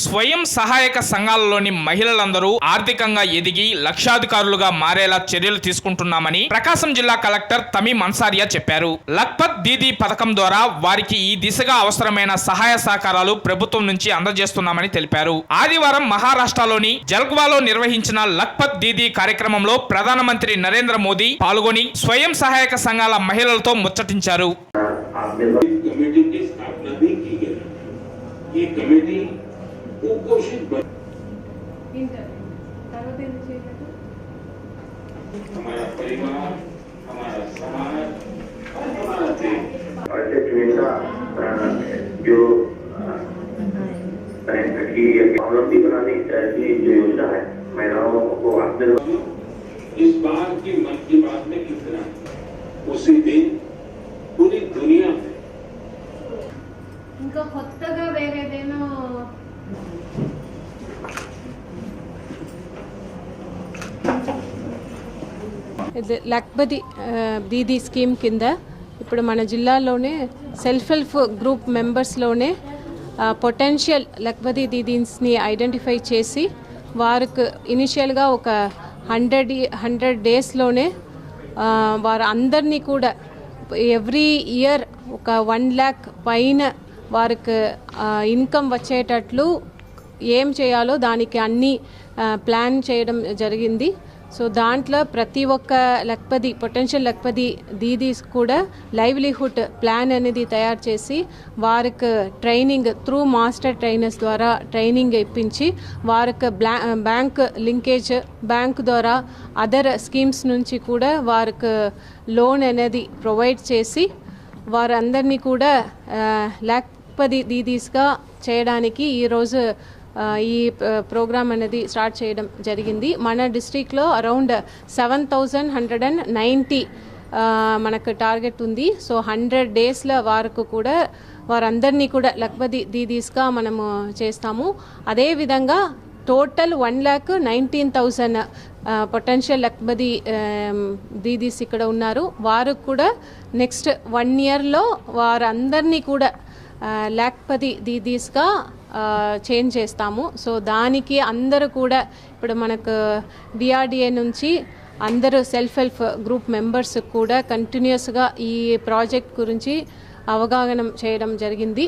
స్వయం సహాయక సంఘాలలోని మహిళలందరూ ఆర్థికంగా ఎదిగి లక్షాధికారులుగా మారేలా చర్యలు తీసుకుంటున్నామని ప్రకాశం జిల్లా కలెక్టర్ తమీం అన్సారియా చెప్పారు. లక్పత్ దీదీ పథకం ద్వారా వారికి ఈ దిశగా అవసరమైన సహాయ సహకారాలు ప్రభుత్వం నుంచి అందజేస్తున్నామని తెలిపారు. ఆదివారం మహారాష్ట్రలోని జల్గ్వాలో నిర్వహించిన లక్పత్ దీదీ కార్యక్రమంలో ప్రధానమంత్రి నరేంద్ర మోదీ పాల్గొని స్వయం సహాయక సంఘాల మహిళలతో ముచ్చటించారు. कुपोषित बने हमारा परिवार हमारा समाज और हमारा देश जो की बनाने की जो योजना है महिलाओं को इस बार की मन की बात में कितना? उसी दिन पूरी दुनिया में। इनका ఇది లక్బది దీదీ స్కీమ్ కింద ఇప్పుడు మన జిల్లాలోనే సెల్ఫ్ హెల్ప్ గ్రూప్ మెంబర్స్లోనే పొటెన్షియల్ లక్బది దీదీస్ని ఐడెంటిఫై చేసి వారికి ఇనిషియల్గా ఒక హండ్రెడ్ హండ్రెడ్ డేస్లోనే వారు అందరినీ కూడా ఎవ్రీ ఇయర్ ఒక వన్ ల్యాక్ పైన వారికి ఇన్కమ్ వచ్చేటట్లు ఏం చేయాలో దానికి అన్ని ప్లాన్ చేయడం జరిగింది. సో దాంట్లో ప్రతి ఒక్క లక్పది పొటెన్షియల్ లక్పది దీదీస్ కూడా లైవ్లీహుడ్ ప్లాన్ అనేది తయారు చేసి వారికి ట్రైనింగ్ త్రూ మాస్టర్ ట్రైనర్స్ ద్వారా ట్రైనింగ్ ఇప్పించి వారికి బ్లా బ్యాంక్ లింకేజ్ బ్యాంక్ ద్వారా అదర్ స్కీమ్స్ నుంచి కూడా వారికి లోన్ అనేది ప్రొవైడ్ చేసి వారందరినీ కూడా ల్యాక్ లాక్పది దీదీస్గా చేయడానికి ఈరోజు ఈ ప్రోగ్రామ్ అనేది స్టార్ట్ చేయడం జరిగింది. మన డిస్ట్రిక్ట్లో around seven thousand hundred and ninety మనకు టార్గెట్ ఉంది. సో హండ్రెడ్ డేస్ల వరకు కూడా వారందరినీ కూడా లక్బది దీదీస్గా మనము చేస్తాము. అదేవిధంగా total one lakh nineteen thousand potential Lakhpati దీదీస్ ఇక్కడ ఉన్నారు. వారు కూడా నెక్స్ట్ వన్ ఇయర్లో వారందరినీ కూడా లాక్పతి దీదీస్గా చేంజ్ చేస్తాము. సో దానికి అందరూ కూడా ఇప్పుడు మనకు డిఆర్డిఏ నుంచి అందరూ సెల్ఫ్ హెల్ప్ గ్రూప్ మెంబర్స్ కూడా కంటిన్యూస్గా ఈ ప్రాజెక్ట్ గురించి అవగాహన చేయడం జరిగింది.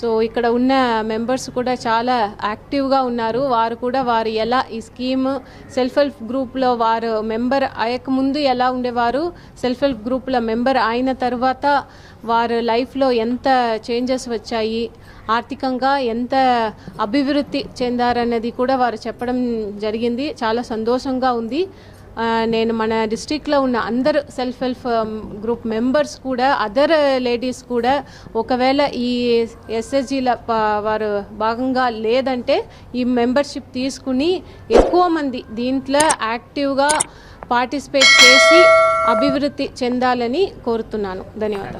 సో ఇక్కడ ఉన్న మెంబర్స్ కూడా చాలా యాక్టివ్గా ఉన్నారు. వారు కూడా వారు ఎలా ఈ స్కీమ్ సెల్ఫ్ హెల్ప్ గ్రూప్లో వారు మెంబర్ అయ్యకముందు ఎలా ఉండేవారు? సెల్ఫ్ హెల్ప్ గ్రూప్లో మెంబర్ అయిన తర్వాత వారు లైఫ్లో ఎంత చేంజెస్ వచ్చాయి? ఆర్థికంగా ఎంత అభివృద్ధి చెందారన్నది కూడా వారు చెప్పడం జరిగింది. చాలా సంతోషంగా ఉంది. నేను మన డిస్టిక్లో ఉన్న అందరు సెల్ఫ్ హెల్ప్ గ్రూప్ మెంబర్స్ కూడా అదర్ లేడీస్ కూడా ఒకవేళ ఈ ఎస్ఎస్జీల వారు భాగంగా లేదంటే ఈ మెంబర్షిప్ తీసుకుని ఎక్కువ మంది దీంట్లో యాక్టివ్గా పార్టిసిపేట్ చేసి అభివృద్ధి చెందాలని కోరుతున్నాను. ధన్యవాదాలు.